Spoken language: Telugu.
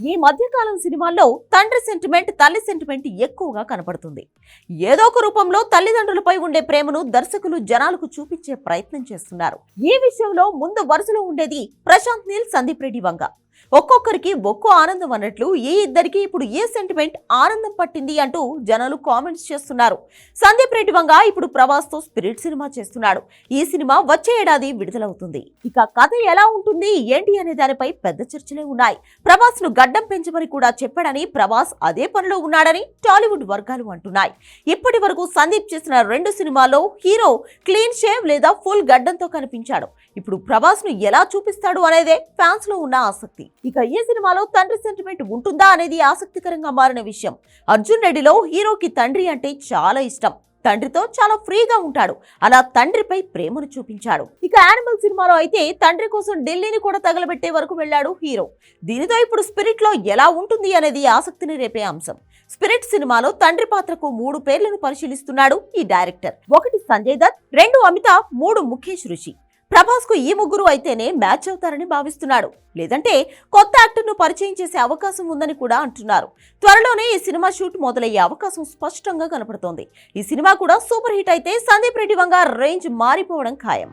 ఈ మధ్యకాలం సినిమాల్లో తండ్రి సెంటిమెంట్ తల్లి సెంటిమెంట్ ఎక్కువగా కనపడుతుంది. ఏదో ఒక రూపంలో తల్లిదండ్రులపై ఉండే ప్రేమను దర్శకులు జనాలకు చూపించే ప్రయత్నం చేస్తున్నారు. ఈ విషయంలో ముందు వరుసలో ఉండేది ప్రశాంత్ నీల్ సందీప్ రెడ్డి వంగ. ఒక్కొక్కరికి ఒక్కో ఆనందం అన్నట్లు ఈ ఇద్దరికి ఇప్పుడు ఏ సెంటిమెంట్ ఆనందం పట్టింది అంటూ జనాలు కామెంట్స్ చేస్తున్నారు. సందీప్ రెడ్డి వంగ ఇప్పుడు ప్రభాస్తో స్పిరిట్ సినిమా చేస్తున్నాడు. ఈ సినిమా వచ్చే ఏడాది విడుదలవుతుంది. ఇక కథ ఎలా ఉంటుంది ఏంటి అనే దానిపై పెద్ద చర్చలే ఉన్నాయి. ప్రభాస్ను గడ్డం పెంచమని కూడా చెప్పాడని ప్రభాస్ అదే పనిలో ఉన్నాడని టాలీవుడ్ వర్గాలు అంటున్నాయి. ఇప్పటి వరకు సందీప్ చేసిన రెండు సినిమాల్లో హీరో క్లీన్ షేవ్ లేదా ఫుల్ గడ్డంతో కనిపించాడు. ఇప్పుడు ప్రభాస్ను ఎలా చూపిస్తాడు అనేదే ఫ్యాన్స్లో ఉన్న ఆసక్తి. ఇక ఈ సినిమాలో తండ్రి సెంటిమెంట్ ఉంటుందా అనేది ఆసక్తికరంగా మారిన విషయం. అర్జున్ రెడ్డిలో హీరోకి తండ్రి అంటే చాలా ఇష్టం. తండ్రితో చాలా ఫ్రీగా ఉంటాడు. అలా తండ్రిపై ప్రేమను చూపించాడు. ఇక యానిమల్ సినిమాలో అయితే తండ్రి కోసం ఢిల్లీని కూడా తగలబెట్టే వరకు వెళ్ళాడు హీరో. దీనితో ఇప్పుడు స్పిరిట్లో ఎలా ఉంటుంది అనేది ఆసక్తిని రేపే అంశం. స్పిరిట్ సినిమాలో తండ్రి పాత్రకు మూడు పేర్లను పరిశీలిస్తున్నాడు ఈ డైరెక్టర్. ఒకటి సంజయ్ దత్ రెండు అమితాబ్ మూడు ముఖేష్ రుషి ప్రభాస్కు ఈ ముగ్గురు అయితేనే మ్యాచ్ అవుతారని భావిస్తున్నాడు. లేదంటే కొత్త యాక్టర్ను పరిచయం చేసే అవకాశం ఉందని కూడా అంటున్నారు. త్వరలోనే ఈ సినిమా షూట్ మొదలయ్యే అవకాశం స్పష్టంగా కనపడుతోంది. ఈ సినిమా కూడా సూపర్ హిట్ అయితే సందీప్ రెడ్డి వంగ రేంజ్ మారిపోవడం ఖాయం.